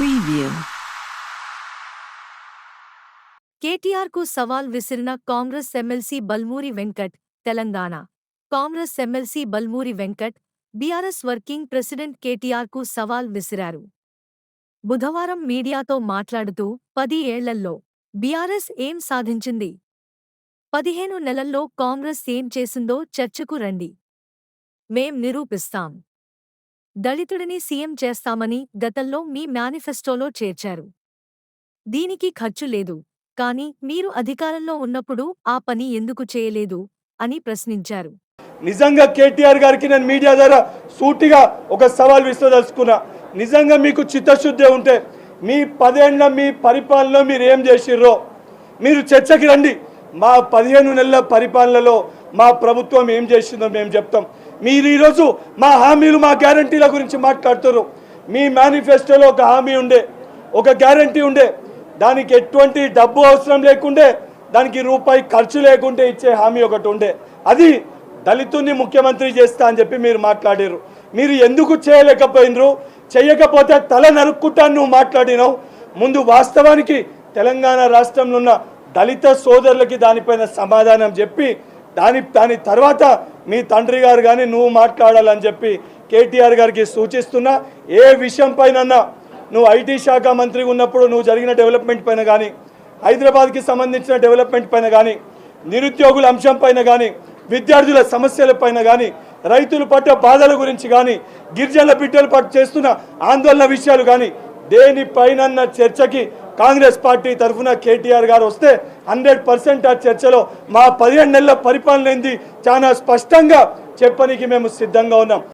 Preview. కేటీఆర్కు సవాల్ విసిరిన Congress MLC Balmoori Venkat Telangana. Congress MLC Balmoori Venkat BRS working president కేటీఆర్కు సవాల్ విసిరారు. బుధవారం మీడియాతో మాట్లాడుతూ పది ఏళ్ళల్లో బీఆర్ఎస్ ఏం సాధించింది? పదిహేను నెలల్లో కాంగ్రెస్ ఏం చేసిందో చర్చకు రండి. మేం నిరూపిస్తాం. దళితుడిని సీఎం చేస్తామని గతంలో మీ మేనిఫెస్టోలో చేర్చారు. దీనికి ఖర్చు లేదు. కాని మీరు అధికారంలో ఉన్నప్పుడు ఆ పని ఎందుకు చేయలేదు? అని ప్రశ్నించారు. నిజంగా కేటీఆర్ గారికి నేను మీడియా ద్వారా సూటిగా ఒక సవాల్ విశ్వదలుచుకున్నా నిజంగా మీకు చిత్తశుద్ధి ఉంటే మీ పదేళ్ళ మీ పరిపాలనలో మీరు ఏం చేసిర్రో? మీరు చర్చకి రండి. మా పదిహేను నెలల పరిపాలనలో మా ప్రభుత్వం ఏం చేసిందో మేము చెప్తాం. మీరు ఈరోజు మా హామీలు మా గ్యారంటీల గురించి మాట్లాడుతున్నారు. మీ మేనిఫెస్టోలో ఒక హామీ ఉండే ఒక గ్యారంటీ ఉండే. దానికి ఎటువంటి డబ్బు అవసరం లేకుండే దానికి రూపాయి ఖర్చు లేకుంటే ఇచ్చే హామీ ఒకటి ఉండే. అది దళితుని ముఖ్యమంత్రి చేస్తా అని చెప్పి మీరు మాట్లాడారు. మీరు ఎందుకు చేయలేకపోయినరు? చేయకపోతే తల నరుక్కుంటాను నువ్వు మాట్లాడినావు. ముందు వాస్తవానికి తెలంగాణ రాష్ట్రంలో ఉన్న దళిత సోదరులకి దానిపైన సమాధానం చెప్పి దాని దాని తర్వాత మీ తండ్రి గారు కానీ నువ్వు మాట్లాడాలని చెప్పి కేటీఆర్ గారికి సూచిస్తున్నా ఏ విషయం పైనన్నా నువ్వు ఐటీ శాఖ మంత్రి ఉన్నప్పుడు నువ్వు జరిగిన డెవలప్మెంట్ పైన కానీ హైదరాబాద్కి సంబంధించిన డెవలప్మెంట్ పైన కానీ నిరుద్యోగుల అంశం పైన కానీ విద్యార్థుల సమస్యల పైన కానీ రైతులు పట్ట బాధల గురించి కానీ గిరిజనుల బిడ్డలు పట్టు చేస్తున్న ఆందోళన విషయాలు కానీ దేనిపైన చర్చకి కాంగ్రెస్ పార్టీ తరఫున కేటీఆర్ గారు వస్తే హండ్రెడ్ పర్సెంట్ ఆ చర్చలో మా పదిహేను నెలల పరిపాలన ఏంది? చాలా స్పష్టంగా చెప్పనికి మేము సిద్ధంగా ఉన్నాం.